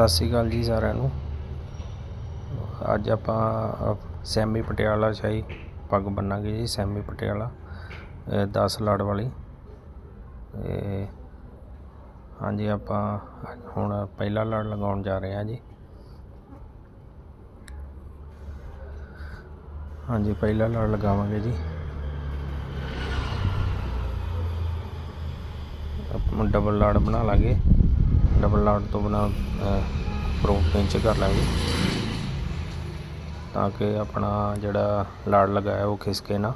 ਸਤਿ ਸ਼੍ਰੀ ਅਕਾਲ ਜੀ ਸਾਰਿਆਂ ਨੂੰ। ਅੱਜ ਆਪਾਂ ਸੈਮੀ ਪਟਿਆਲਾ ਸ਼ਾਹੀ ਪੱਗ ਬੰਨਾਂਗੇ ਜੀ, ਸੈਮੀ ਪਟਿਆਲਾ 10 ਲੜ ਵਾਲੀ। ਤੇ ਹਾਂਜੀ, ਆਪਾਂ ਹੁਣ ਪਹਿਲਾ ਲੜ ਲਗਾਉਣ ਜਾ ਰਹੇ ਹਾਂ ਜੀ। ਹਾਂਜੀ, ਪਹਿਲਾ ਲੜ ਲਗਾਵਾਂਗੇ ਜੀ। ਆਪਾਂ ਡਬਲ ਲੜ ਬਣਾ ਲਾਂਗੇ। ਡਬਲ ਲੜ ਤੋਂ ਬਣਾ ਪ੍ਰੋ ਪਿੰਚ ਕਰ ਲਾਂਗੇ। ਤਾਂ ਕਿ ਆਪਣਾ ਜਿਹੜਾ ਲਾੜ ਲਗਾਇਆ ਉਹ ਖਿਸਕੇ ਨਾ।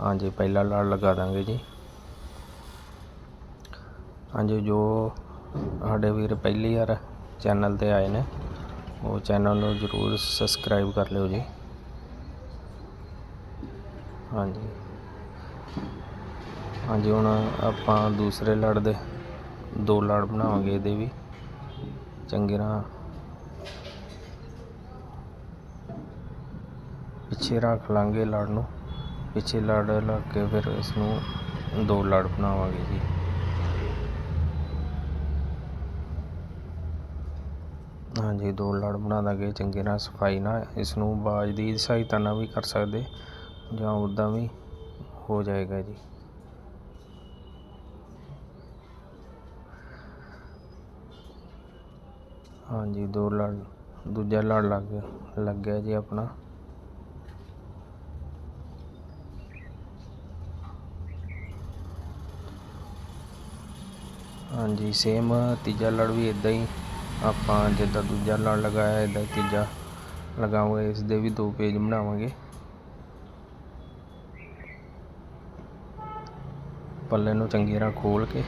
ਹਾਂਜੀ, ਪਹਿਲਾ ਲਾੜ ਲਗਾ ਦਾਂਗੇ ਜੀ। ਹਾਂਜੀ, ਜੋ ਸਾਡੇ ਵੀਰ ਪਹਿਲੀ ਵਾਰ ਚੈਨਲ ਤੇ ਆਏ ਨੇ, ਉਹ ਚੈਨਲ ਨੂੰ ਜ਼ਰੂਰ ਸਬਸਕ੍ਰਾਈਬ ਕਰ ਲਿਓ ਜੀ। ਹਾਂਜੀ। ਹਾਂਜੀ, ਹੁਣ ਆਪਾਂ ਦੂਸਰੇ ਲੜ ਦੇ ਦੋ ਲੜ ਬਣਾਵਾਂਗੇ ਇਹਦੇ ਵੀ। ਚੰਗੀ ਤਰ੍ਹਾਂ ਪਿੱਛੇ ਰੱਖ ਲਾਂਗੇ ਲੜ ਨੂੰ। ਪਿੱਛੇ ਲੜ ਲਾ ਕੇ ਫਿਰ ਇਸ ਨੂੰ ਦੋ ਲੜ ਬਣਾਵਾਂਗੇ ਜੀ। ਹਾਂਜੀ, ਦੋ ਲੜ ਬਣਾ ਦਾਂਗੇ। ਚੰਗੀ ਤਰ੍ਹਾਂ ਸਫ਼ਾਈ ਨਾਲ ਇਸ ਨੂੰ ਬਾਜ ਦੀ ਸਹਾਇਤਾ ਨਾਲ ਵੀ ਕਰ ਸਕਦੇ ਜਾਂ ਉੱਦਾਂ ਵੀ ਹੋ ਜਾਏਗਾ ਜੀ। ਹਾਂਜੀ, ਦੋ ਲੜ, ਦੂਜਾ ਲੜ ਲੱਗ ਲੱਗ ਗਿਆ ਜੀ ਆਪਣਾ। ਹਾਂਜੀ ਸੇਮ ਤੀਜਾ ਲੜ ਵੀ ਇਦਾਂ ਹੀ, ਆਪਾਂ ਜਿੱਦਾਂ ਦੂਜਾ ਲੜ ਲਗਾਇਆ ਇਦਾਂ ਤੀਜਾ ਲਗਾਵਾਂਗੇ, ਇਸ ਦੇ ਵੀ ਦੋ ਪੇਜ ਬਣਾਵਾਂਗੇ। ਪੱਲੇ ਨੂੰ ਚੰਗੀ ਤਰ੍ਹਾਂ ਖੋਲ ਕੇ,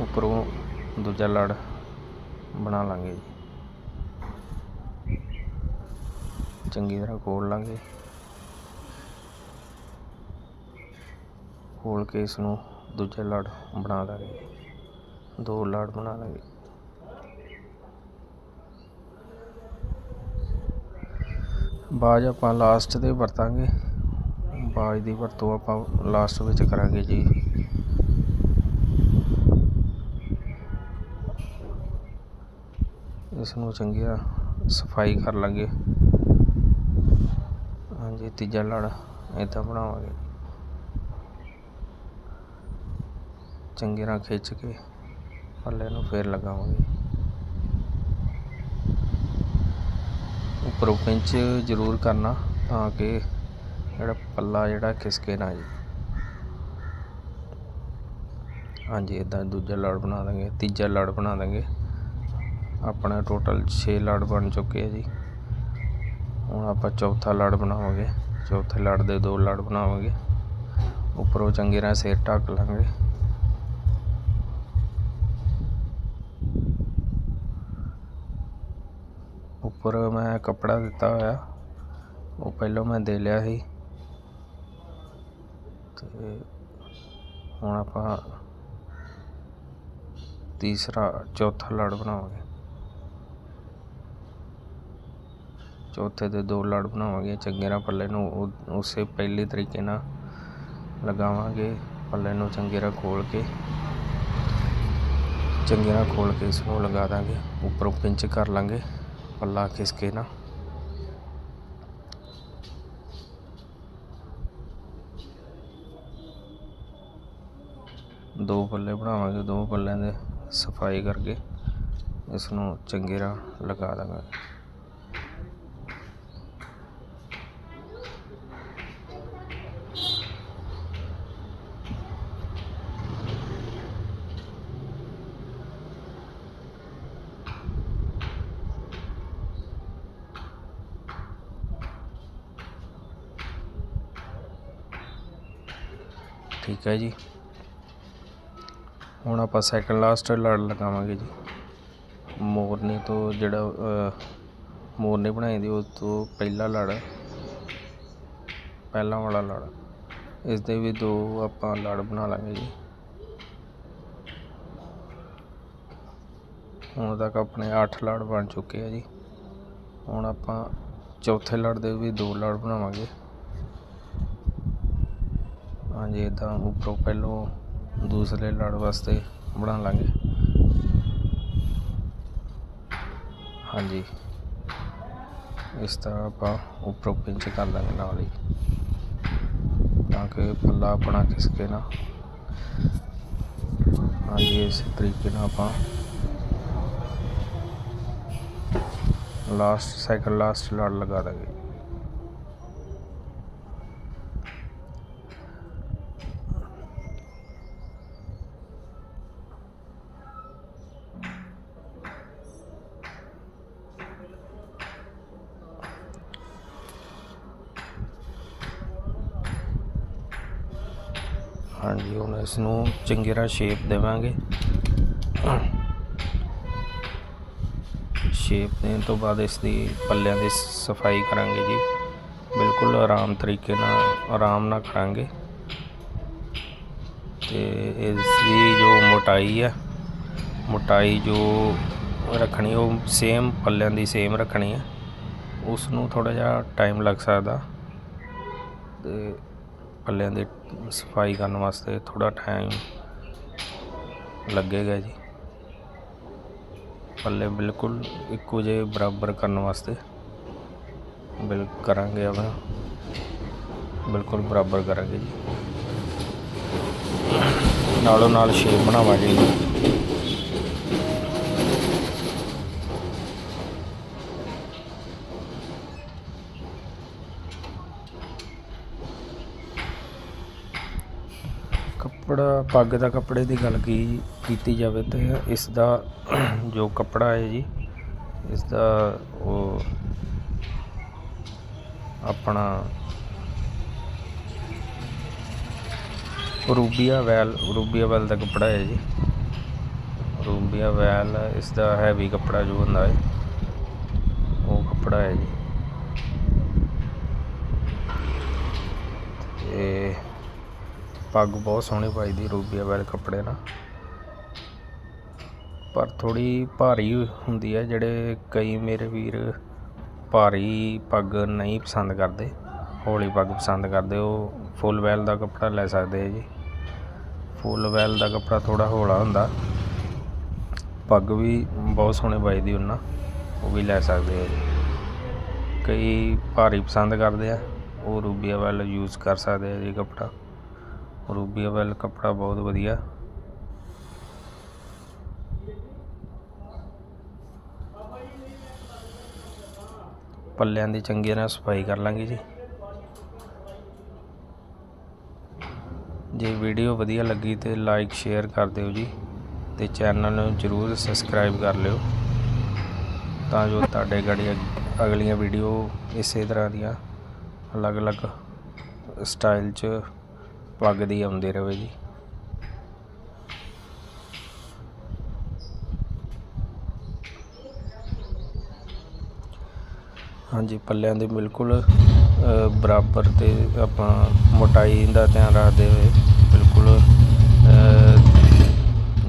ਉੱਪਰੋਂ ਦੂਜਾ ਲੜ ਬਣਾ ਲਾਂਗੇ ਜੀ। ਚੰਗੀ ਤਰ੍ਹਾਂ ਖੋਲ ਲਾਂਗੇ। ਖੋਲ ਕੇ ਇਸ ਨੂੰ ਦੂਜਾ ਲੜ ਬਣਾ ਲਾਂਗੇ। ਦੋ ਲੜ ਬਣਾ ਲਾਂਗੇ। ਬਾਜ ਆਪਾਂ ਲਾਸਟ ਤੇ ਵਰਤਾਂਗੇ। ਬਾਜ ਦੀ ਵਰਤੋਂ ਆਪਾਂ ਲਾਸਟ ਵਿੱਚ ਕਰਾਂਗੇ ਜੀ। ਇਸ ਨੂੰ ਚੰਗੀ ਤਰ੍ਹਾਂ ਸਫ਼ਾਈ ਕਰ ਲਾਂਗੇ। ਹਾਂਜੀ, ਤੀਜਾ ਲੜ ਇੱਦਾਂ ਬਣਾਵਾਂਗੇ। ਚੰਗੀ ਤਰ੍ਹਾਂ ਖਿੱਚ ਕੇ ਪੱਲੇ ਨੂੰ ਫੇਰ ਲਗਾਵਾਂਗੇ। ਉੱਪਰੋਂ ਪਿੰਚ ਜ਼ਰੂਰ ਕਰਨਾ ਤਾਂ ਕਿ ਜਿਹੜਾ ਪੱਲਾ ਜਿਹੜਾ ਖਿਸਕੇ ਨਾ ਜੀ ਹਾਂਜੀ ਇਦਾਂ ਦੂਜਾ ਲੜ ਬਣਾ ਦਾਂਗੇ, ਤੀਜਾ ਲੜ ਬਣਾ ਦਾਂਗੇ। ਆਪਣਾ ਟੋਟਲ 6 ਲੜ ਬਣ ਚੁੱਕੇ ਆ ਜੀ। ਹੁਣ ਆਪਾਂ ਚੌਥਾ ਲੜ ਬਣਾਵਾਂਗੇ। ਚੌਥੇ ਲੜ ਦੇ ਦੋ ਲੜ ਬਣਾਵਾਂਗੇ। ਉੱਪਰੋਂ ਚੰਗੀ ਤਰ੍ਹਾਂ ਸਿਰ ਢੱਕ ਲਾਂਗੇ। ਉੱਪਰ ਮੈਂ ਕੱਪੜਾ ਦਿੱਤਾ ਹੋਇਆ। ਉਹ ਪਹਿਲਾਂ ਮੈਂ ਦੇ ਲਿਆ ਸੀ। ਤੇ ਹੁਣ ਆਪਾਂ ਤੀਸਰਾ, ਚੌਥਾ ਲੜ ਬਣਾਵਾਂਗੇ। ਚੌਥੇ ਦੇ ਦੋ ਲੜ ਬਣਾਵਾਂਗੇ, ਚੰਗੀ ਤਰ੍ਹਾਂ ਪੱਲੇ ਨੂੰ ਉਹ- ਉਸੇ ਪਹਿਲੇ ਤਰੀਕੇ ਨਾਲ ਲਗਾਵਾਂਗੇ, ਪੱਲੇ ਨੂੰ ਚੰਗੀ ਤਰ੍ਹਾਂ ਖੋਲ ਕੇ। ਚੰਗੀ ਤਰ੍ਹਾਂ ਖੋਲ ਕੇ ਇਸ ਨੂੰ ਲਗਾ ਦਾਂਗੇ, ਉੱਪਰੋਂ ਪਿੰਚ ਕਰ ਲਾਂਗੇ, ਪੱਲਾ ਖਿਸਕੇ ਨਾ ਦੋ ਪੱਲੇ ਬਣਾਵਾਂਗੇ, ਦੋ ਪੱਲਿਆਂ ਦੇ ਸਫ਼ਾਈ ਕਰਕੇ ਇਸ ਨੂੰ ਚੰਗੀ ਤਰ੍ਹਾਂ ਲਗਾ ਦਾਂਗੇ। ਠੀਕ ਹੈ ਜੀ। ਹੁਣ ਆਪਾਂ ਸੈਕੰਡ ਲਾਸਟ ਲੜ ਲਗਾਵਾਂਗੇ ਜੀ। ਮੋਰਨੀ ਤੋਂ ਜਿਹੜਾ ਮੋਰਨੀ ਬਣਾਈ ਦੀ ਉਸ ਤੋਂ ਪਹਿਲਾ ਲੜ, ਪਹਿਲਾ ਵਾਲਾ ਲੜ। ਇਸ ਦੇ ਵੀ ਦੋ ਆਪਾਂ ਲੜ ਬਣਾ ਲਾਂਗੇ ਜੀ। ਹੁਣ ਤੱਕ ਆਪਣੇ 8 ਲੜ ਬਣ ਚੁੱਕੇ ਆ ਜੀ। ਹੁਣ ਆਪਾਂ ਚੌਥੇ ਲੜ ਦੇ ਵੀ ਦੋ ਲੜ ਬਣਾਵਾਂਗੇ। ਹਾਂਜੀ ਇੱਦਾਂ ਉੱਪਰੋਂ ਪਹਿਲੋਂ ਦੂਸਰੇ ਲੜ ਵਾਸਤੇ ਬਣਾ ਲਾਂਗੇ। ਹਾਂਜੀ। ਇਸ ਤਰ੍ਹਾਂ ਆਪਾਂ ਉੱਪਰੋਂ ਪਿੰਚ ਕਰ ਲਾਂਗੇ ਨਾਲ ਹੀ। ਤਾਂ ਕਿ ਪੱਲਾ ਆਪਣਾ ਖਿਸਕੇ ਨਾ। ਹਾਂਜੀ, ਇਸ ਤਰੀਕੇ ਨਾਲ ਆਪਾਂ ਲਾਸਟ ਸਾਈਕਲ ਲਾਸਟ ਲੜ ਲਗਾ ਦਾਂਗੇ। ਹਾਂਜੀ ਹੁਣ ਇਸ ਨੂੰ ਚੰਗੀ ਤਰ੍ਹਾਂ ਸ਼ੇਪ ਦੇਵਾਂਗੇ। ਸ਼ੇਪ ਦੇਣ ਤੋਂ ਬਾਅਦ ਇਸ ਦੀ ਪੱਲਿਆਂ ਦੀ ਸਫ਼ਾਈ ਕਰਾਂਗੇ ਜੀ। ਬਿਲਕੁਲ ਆਰਾਮ ਤਰੀਕੇ ਨਾਲ, ਆਰਾਮ ਨਾਲ ਕਰਾਂਗੇ। ਤੇ ਇਸ ਦੀ ਜੋ ਮੋਟਾਈ ਹੈ ਮੋਟਾਈ ਜੋ ਰੱਖਣੀ, ਉਹ ਸੇਮ ਪੱਲਿਆਂ ਦੀ ਸੇਮ ਰੱਖਣੀ ਹੈ ਉਸ ਨੂੰ ਥੋੜਾ ਜਿਹਾ ਟਾਈਮ ਲੱਗ ਸਕਦਾ। ਤੇ ਪੱਲਿਆਂ ਦੀ ਸਫ਼ਾਈ ਕਰਨ ਵਾਸਤੇ ਥੋੜਾ ਟਾਈਮ ਲੱਗੇਗਾ ਜੀ। ਪੱਲੇ ਬਿਲਕੁਲ ਇੱਕੋ ਜਿਹੇ ਬਰਾਬਰ ਕਰਨ ਵਾਸਤੇ ਬਿਲ ਕਰਾਂਗੇ ਆਪਾਂ। ਬਿਲਕੁਲ ਬਰਾਬਰ ਕਰਾਂਗੇ ਜੀ। ਨਾਲੋਂ ਨਾਲ ਸ਼ੇਪ ਬਣਾਵਾਂਗੇ ਜੀ। ਕੱਪੜਾ, ਪੱਗ ਦਾ ਕੱਪੜੇ ਦੀ ਗੱਲ ਕੀ ਕੀਤੀ ਜਾਵੇ ਤਾਂ ਇਸ ਦਾ ਜੋ ਕੱਪੜਾ ਹੈ ਜੀ, ਇਸ ਦਾ ਉਹ ਆਪਣਾ ਰੂਬੀਆ ਵੈਲ ਰੂਬੀਆ ਵੈਲ ਦਾ ਕੱਪੜਾ ਹੈ ਜੀ। ਰੂਬੀਆ ਵੈਲ, ਇਸ ਦਾ ਹੈਵੀ ਕੱਪੜਾ ਜੋ ਹੁੰਦਾ ਹੈ, ਉਹ ਕੱਪੜਾ ਹੈ ਜੀ। ਤੇ ਪੱਗ ਬਹੁਤ ਸੋਹਣੀ ਪਾਈ ਦੀ ਰੂਬੀਆ ਵੈਲ ਕੱਪੜੇ ਨਾਲ। ਪਰ ਥੋੜੀ ਭਾਰੀ ਹੁੰਦੀ ਹੈ ਜਿਹੜੇ ਕਈ ਮੇਰੇ ਵੀਰ ਭਾਰੀ ਪੱਗ ਨਹੀਂ ਪਸੰਦ ਕਰਦੇ। ਹੌਲੀ ਪੱਗ ਪਸੰਦ ਕਰਦੇ, ਉਹ ਫੁੱਲ ਵੈਲ ਦਾ ਕੱਪੜਾ ਲੈ ਸਕਦੇ ਹੈ ਜੀ। ਫੁੱਲ ਵੈਲ ਦਾ ਕੱਪੜਾ ਥੋੜਾ ਹੌਲਾ ਹੁੰਦਾ। ਪੱਗ ਵੀ ਬਹੁਤ ਸੋਹਣੀ ਪਾਈਦੀ ਉਹਨਾਂ, ਉਹ ਵੀ ਲੈ ਸਕਦੇ ਹੈ ਜੀ। ਕਈ ਭਾਰੀ ਪਸੰਦ ਕਰਦੇ ਆ, ਉਹ ਰੂਬੀਆ ਵੈਲ ਯੂਜ਼ ਕਰ ਸਕਦੇ ਆ ਜੀ ਕੱਪੜਾ। ਰੂਬੀਆ ਵੈਲ ਕੱਪੜਾ ਬਹੁਤ ਵਧੀਆ। ਪੱਲਿਆਂ ਦੀ ਚੰਗੀ ਨਾਲ ਸਫ਼ਾਈ ਕਰ ਲਾਂਗੇ ਜੀ। ਜੇ ਵੀਡੀਓ ਵਧੀਆ ਲੱਗੀ ਤੇ ਲਾਈਕ, ਸ਼ੇਅਰ ਕਰ ਦਿਓ ਜੀ ਤੇ ਚੈਨਲ ਨੂੰ ਜਰੂਰ ਸਬਸਕ੍ਰਾਈਬ ਕਰ ਲਿਓ ਤਾਂ ਜੋ ਤੁਹਾਡੇ ਗੜੀ ਅਗਲੀਆਂ ਵੀਡੀਓ ਇਸੇ ਤਰ੍ਹਾਂ ਦੀਆਂ ਅਲੱਗ-ਅਲੱਗ ਸਟਾਈਲ 'ਚ ਪੱਗ ਦੀ ਆਉਂਦੀ ਰਹੇ ਜੀ। ਹਾਂਜੀ, ਪੱਲਿਆਂ ਦੇ ਬਿਲਕੁਲ ਬਰਾਬਰ ਤੇ ਆਪਾਂ ਮੋਟਾਈ ਦਾ ਧਿਆਨ ਰੱਖਦੇ ਹੋਏ ਬਿਲਕੁਲ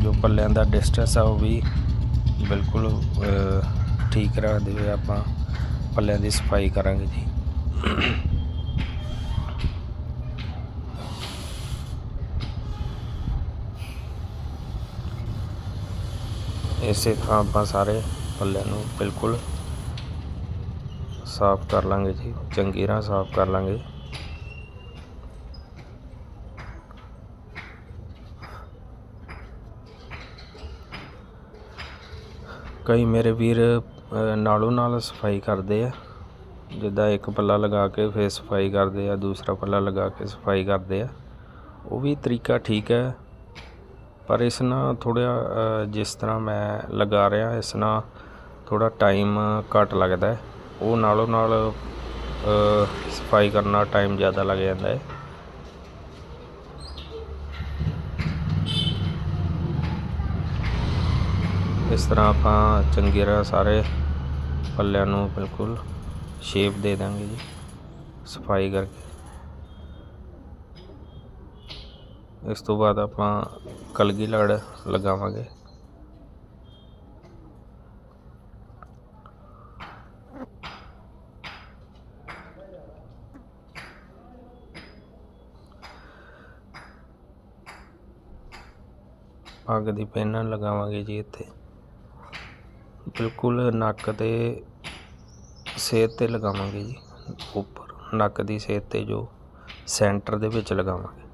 ਜੋ ਪੱਲਿਆਂ ਦਾ ਡਿਸਟੈਂਸ ਆ ਉਹ ਵੀ ਬਿਲਕੁਲ ਠੀਕ ਰੱਖਦੇ ਹੋਏ ਆਪਾਂ ਪੱਲਿਆਂ ਦੀ ਸਫ਼ਾਈ ਕਰਾਂਗੇ ਜੀ। ਇਸੇ ਤਰ੍ਹਾਂ ਆਪਾਂ ਸਾਰੇ ਪੱਲਿਆਂ ਨੂੰ ਬਿਲਕੁਲ ਸਾਫ਼ ਕਰ ਲਾਂਗੇ ਜੀ, ਚੰਗੀ ਤਰ੍ਹਾਂ ਸਾਫ਼ ਕਰ ਲਾਂਗੇ। ਕਈ ਮੇਰੇ ਵੀਰ ਨਾਲੋਂ ਨਾਲ ਸਫ਼ਾਈ ਕਰਦੇ ਆ। ਜਿੱਦਾਂ ਇੱਕ ਪੱਲਾ ਲਗਾ ਕੇ ਫਿਰ ਸਫ਼ਾਈ ਕਰਦੇ ਆ, ਦੂਸਰਾ ਪੱਲਾ ਲਗਾ ਕੇ ਸਫ਼ਾਈ ਕਰਦੇ ਆ। ਉਹ ਵੀ ਤਰੀਕਾ ਠੀਕ ਹੈ। ਪਰ ਇਸ ਨਾਲ ਥੋੜ੍ਹਾ ਜਿਸ ਤਰ੍ਹਾਂ ਮੈਂ ਲਗਾ ਰਿਹਾ ਇਸ ਨਾਲ ਥੋੜ੍ਹਾ ਟਾਈਮ ਘੱਟ ਲੱਗਦਾ ਉਹ ਨਾਲੋਂ ਨਾਲ ਅ, ਸਫ਼ਾਈ ਕਰਨਾ ਟਾਈਮ ਜ਼ਿਆਦਾ ਲੱਗ ਜਾਂਦਾ ਹੈ। ਇਸ ਤਰ੍ਹਾਂ ਆਪਾਂ ਚੰਗੀ ਤਰ੍ਹਾਂ ਸਾਰੇ ਪੱਲਿਆਂ ਨੂੰ ਬਿਲਕੁਲ ਸ਼ੇਪ ਦੇ ਦਾਂਗੇ ਜੀ ਸਫ਼ਾਈ ਕਰਕੇ। ਇਸ ਤੋਂ ਬਾਅਦ ਆਪਾਂ ਕਲਗੀ ਲੜ ਲਗਾਵਾਂਗੇ। ਪੱਗ ਦੀ ਪਿੰਨ ਲਗਾਵਾਂਗੇ ਜੀ ਇੱਥੇ। ਬਿਲਕੁਲ ਨੱਕ 'ਤੇ ਸੇਧ ਤੇ ਲਗਾਵਾਂਗੇ ਜੀ। ਉੱਪਰ ਨੱਕ ਦੀ ਸੇਧ ਤੇ ਜੋ ਸੈਂਟਰ ਦੇ ਵਿੱਚ ਲਗਾਵਾਂਗੇ।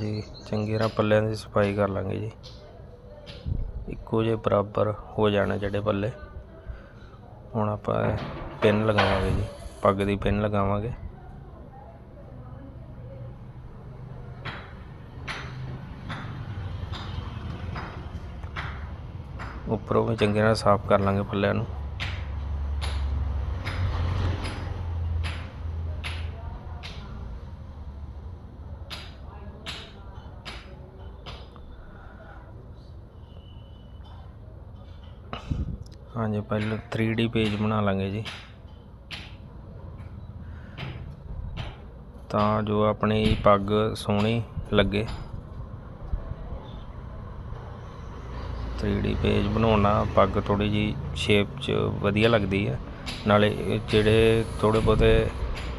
ਹਾਂਜੀ, ਚੰਗੀ ਤਰ੍ਹਾਂ ਪੱਲਿਆਂ ਦੀ ਸਫ਼ਾਈ ਕਰ ਲਾਂਗੇ ਜੀ। ਇੱਕੋ ਜਿਹੇ ਬਰਾਬਰ ਹੋ ਜਾਣੇ ਜਿਹੜੇ ਪੱਲੇ। ਹੁਣ ਆਪਾਂ ਪਿੰਨ ਲਗਾਵਾਂਗੇ ਜੀ, ਪੱਗ ਦੀ ਪਿੰਨ ਲਗਾਵਾਂਗੇ। ਉੱਪਰੋਂ ਵੀ ਚੰਗੀ ਤਰ੍ਹਾਂ ਸਾਫ਼ ਕਰ ਲਾਂਗੇ ਪੱਲਿਆਂ ਨੂੰ। ਹਾਂਜੀ ਪਹਿਲਾਂ 3D ਪੇਜ ਬਣਾ ਲਾਂਗੇ ਜੀ। ਤਾਂ ਜੋ ਆਪਣੀ ਪੱਗ ਸੋਹਣੀ ਲੱਗੇ। 3D ਪੇਜ ਬਣਾਉਣਾ ਪੱਗ ਥੋੜੀ ਜੀ ਸ਼ੇਪ 'ਚ ਵਧੀਆ ਲੱਗਦੀ ਹੈ ਨਾਲੇ ਜਿਹੜੇ ਥੋੜੇ ਬਹੁਤੇ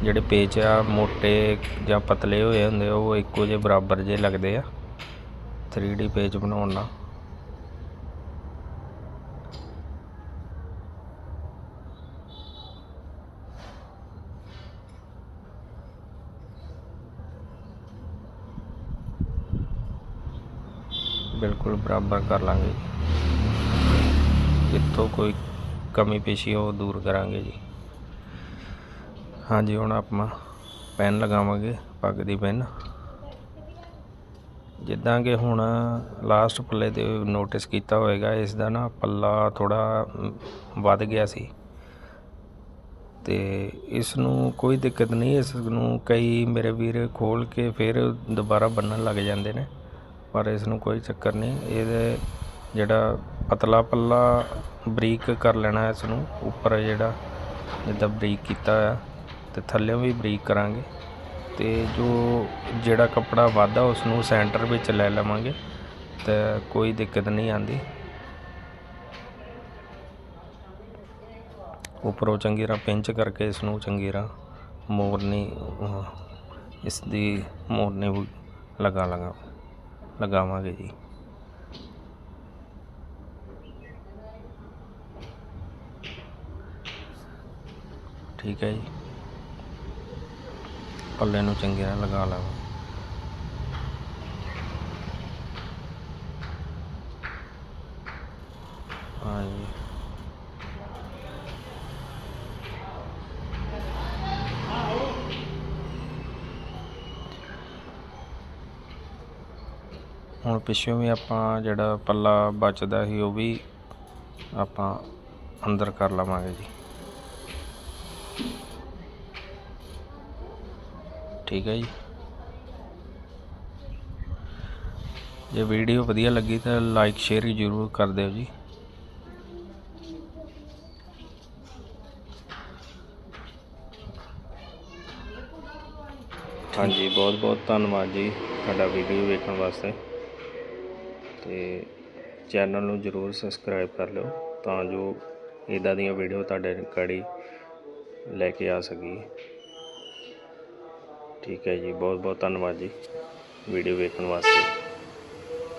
ਜਿਹੜੇ ਪੇਚ ਆ ਮੋਟੇ ਜਾਂ ਪਤਲੇ ਹੋਏ ਹੁੰਦੇ ਆ, ਉਹ ਇੱਕੋ ਜਿਹੇ ਬਰਾਬਰ ਜਿਹੇ ਲੱਗਦੇ ਆ। 3D ਪੇਜ ਬਣਾਉਣ ਨਾਲ ਬਿਲਕੁਲ ਬਰਾਬਰ ਕਰ ਲਾਂਗੇ ਜਿੱਥੋਂ ਕੋਈ ਕਮੀ ਪੇਸ਼ੀ ਉਹ ਦੂਰ ਕਰਾਂਗੇ ਜੀ। ਹਾਂਜੀ, ਹੁਣ ਆਪਾਂ ਪੈਨ ਲਗਾਵਾਂਗੇ, ਪੱਗ ਦੀ ਪੈਨ। ਜਿੱਦਾਂ ਕਿ ਹੁਣ ਲਾਸਟ ਪੱਲੇ ਤੇ ਨੋਟਿਸ ਕੀਤਾ ਹੋਵੇਗਾ ਇਸ ਦਾ ਨਾ ਪੱਲਾ ਥੋੜਾ ਵੱਧ ਗਿਆ ਸੀ। ਤੇ ਇਸ ਨੂੰ ਕੋਈ ਦਿੱਕਤ ਨਹੀਂ, ਇਸ ਨੂੰ ਕਈ ਮੇਰੇ ਵੀਰ ਖੋਲ ਕੇ ਫਿਰ ਦੁਬਾਰਾ ਬੰਨਣ ਲੱਗ ਜਾਂਦੇ ਨੇ। ਪਰ ਇਸ ਨੂੰ ਕੋਈ ਚੱਕਰ ਨਹੀਂ। ਇਹਦੇ ਜਿਹੜਾ ਪਤਲਾ ਪੱਲਾ ਬਰੀਕ ਕਰ ਲੈਣਾ ਇਸ ਨੂੰ। ਉੱਪਰ ਜਿਹੜਾ ਜਿੱਦਾਂ ਬਰੀਕ ਕੀਤਾ ਹੋਇਆ ਤੇ ਥੱਲੇ ਵੀ ਬਰੀਕ ਕਰਾਂਗੇ ਤੇ ਜੋ ਜਿਹੜਾ ਕੱਪੜਾ ਵਾਧਾ ਉਸ ਨੂੰ ਸੈਂਟਰ ਵਿੱਚ ਲੈ ਲਵਾਂਗੇ ਤੇ ਕੋਈ ਦਿੱਕਤ ਨਹੀਂ ਆਂਦੀ। ਉੱਪਰੋਂ ਚੰਗੀ ਤਰ੍ਹਾਂ ਪਿੰਚ ਕਰਕੇ ਇਸ ਨੂੰ ਚੰਗੀ ਤਰ੍ਹਾਂ ਮੋਰਨੀ ਅਹ, ਇਸ ਦੀ ਮੋਰਨੀ ਲਗਾ ਲਗਾ ਲਗਾਵਾਂਗੇ ਜੀ। ਠੀਕ ਹੈ ਜੀ। ਪੱਲੇ ਨੂੰ ਚੰਗੀ ਤਰ੍ਹਾਂ ਲਗਾ ਲਾਂਗੇ ਹਾਂਜੀ ਹੁਣ ਪਿੱਛੋਂ ਵੀ ਆਪਾਂ ਜਿਹੜਾ ਪੱਲਾ ਬਚਦਾ ਸੀ, ਉਹ ਵੀ ਆਪਾਂ ਅੰਦਰ ਕਰ ਲਵਾਂਗੇ ਜੀ। ਠੀਕ ਹੈ ਜੀ। ਜੇ ਵੀਡੀਓ ਵਧੀਆ ਲੱਗੀ ਤਾਂ ਲਾਈਕ, ਸ਼ੇਅਰ ਜ਼ਰੂਰ ਕਰ ਦਿਓ ਜੀ। ਹਾਂਜੀ ਬਹੁਤ ਬਹੁਤ ਧੰਨਵਾਦ ਜੀ ਸਾਡਾ ਵੀਡੀਓ ਵੇਖਣ ਵਾਸਤੇ। ਤੇ ਚੈਨਲ ਨੂੰ ਜਰੂਰ ਸਬਸਕ੍ਰਾਈਬ ਕਰ ਲਿਓ ਤਾਂ ਜੋ ਇਦਾਂ ਦੀਆਂ ਵੀਡੀਓ ਤੁਹਾਡੇ ਕੜੀ ਲੈ ਕੇ ਆ ਸਕੀਏ। ਠੀਕ ਹੈ ਜੀ ਬਹੁਤ ਬਹੁਤ ਧੰਨਵਾਦ ਜੀ ਵੀਡੀਓ ਵੇਖਣ ਵਾਸਤੇ।